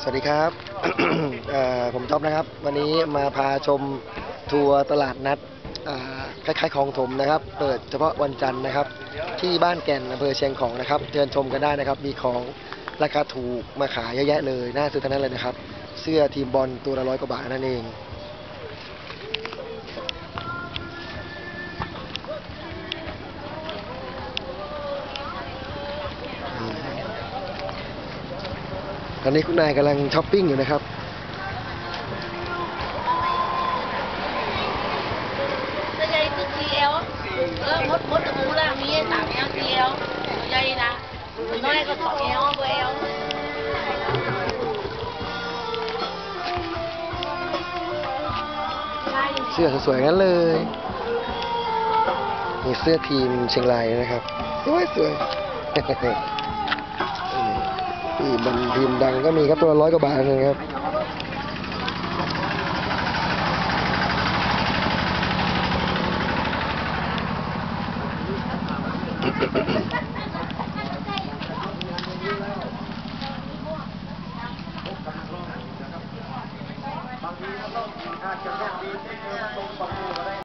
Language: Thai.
สวัสดีครับ ผมท็อปนะครับ วันนี้มาพาชมทัวร์ตลาดนัดอ่าคล้ายๆของถมนะครับ เปิดเฉพาะวันจันทร์นะครับ ที่บ้านแก่นอำเภอเชียงของนะครับเชิญชมกันได้นะครับ มีของราคาถูกมาขายเยอะแยะเลย น่าซื้อทั้งนั้นเลยนะครับ เสื้อทีมบอลตัวละร้อยกว่าบาทนั่นเอง ตอนนี้คุณนายกำลังช้อปปิ้งอยู่นะครับ ตัวใหญ่คือ TL เออมดมดตะมูล่างนี้สามแอล TL ตัวใหญ่นะตัวน้อยก็สองแอลตัวแอลเสื้อสวยๆงั้นเลย มีเสื้อทีมเชียงรายนะครับ สวยสวยทีมบัน ทีมดังก็มีครับตัวละร้อยกว่าบาทเองครับ